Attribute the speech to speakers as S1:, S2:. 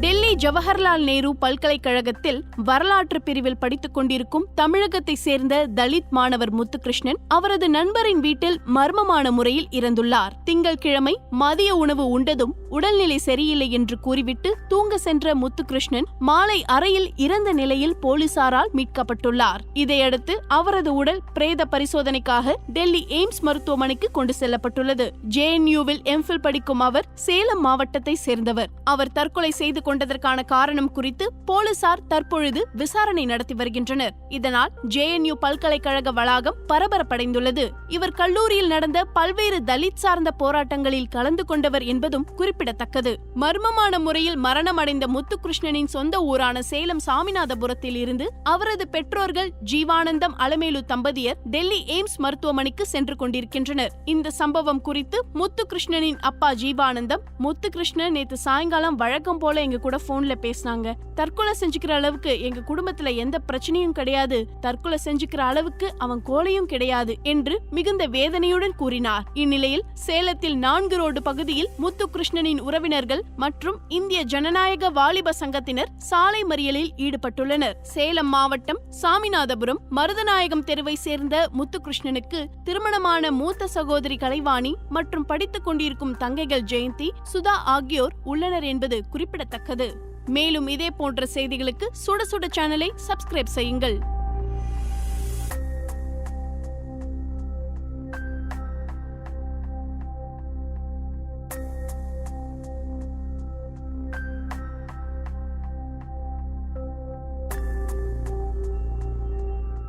S1: டெல்லி ஜவஹர்லால் நேரு பல்கலைக்கழகத்தில் வரலாற்று பிரிவில் படித்துக் கொண்டிருக்கும் தமிழகத்தை சேர்ந்த தலித் மாணவர் முத்துகிருஷ்ணன் அவரது நண்பரின் வீட்டில் மர்மமான முறையில் இறந்துள்ளார். திங்கட்கிழமை மதிய உணவு உண்டதும் உடல்நிலை சரியில்லை என்று கூறிவிட்டு தூங்க சென்ற முத்துகிருஷ்ணன் மாலை அறையில் இறந்த நிலையில் போலீசாரால் மீட்கப்பட்டுள்ளார். இதையடுத்து அவரது உடல் பிரேத பரிசோதனைக்காக டெல்லி எய்ம்ஸ் மருத்துவமனைக்கு கொண்டு செல்லப்பட்டுள்ளது. ஜேஎன்யூவில் எம்ஃபில் படிக்கும் அவர் சேலம் மாவட்டத்தை சேர்ந்தவர். அவர் தற்கொலை செய்து கொண்டதற்கான காரணம் குறித்து போலீசார் தற்பொழுது விசாரணை நடத்தி வருகின்றனர். இதனால் ஜேஎன்யூ பல்கலைக்கழக வளாகம் பரபரப்படைந்துள்ளது. இவர் கல்லூரியில் நடந்த பல்வேறு தலித் சார்ந்த போராட்டங்களில் கலந்து கொண்டவர் என்பதும் குறிப்பிடத்தக்கது. மர்மமான முறையில் மரணமடைந்த முத்துகிருஷ்ணனின் சொந்த ஊரான சேலம் சாமிநாதபுரத்தில் இருந்து அவரது பெற்றோர்கள் ஜீவானந்தம் அலமேலு தம்பதியர் டெல்லி எய்ம்ஸ் மருத்துவமனைக்கு சென்று கொண்டிருக்கின்றனர். இந்த சம்பவம் குறித்து முத்துகிருஷ்ணனின் அப்பா ஜீவானந்தம் முத்துகிருஷ்ணன் நேற்று சாயங்காலம் வழக்கம் போல எங்க கூட போன்ல பேசினாங்க. தற்கொலை செஞ்சுக்கிற அளவுக்கு எங்க குடும்பத்துல எந்த பிரச்சனையும் கிடையாது. தற்கொலை செஞ்சுக்கிற அளவுக்கு அவன் கோலையும் கிடையாது என்று மிகுந்த வேதனையுடன் கூறினார். இந்நிலையில் சேலத்தில் நான்கு ரோடு பகுதியில் முத்துகிருஷ்ணனின் உறவினர்கள் மற்றும் இந்திய ஜனநாயக வாலிப சங்கத்தினர் சாலை மறியலில் ஈடுபட்டுள்ளனர். சேலம் மாவட்டம் சாமிநாதபுரம் மருதநாயகம் தெருவை சேர்ந்த முத்துகிருஷ்ணனுக்கு திருமணமான மூத்த சகோதரி கலைவாணி மற்றும் படித்துக் கொண்டிருக்கும் தங்கைகள் ஜெயந்தி சுதா ஆகியோர் உள்ளனர் என்பது குறிப்பிடத்தக்கது மேலும் இதே போன்ற செய்திகளுக்கு சுட சுட சேனலை சப்ஸ்கிரைப் செய்யுங்கள்.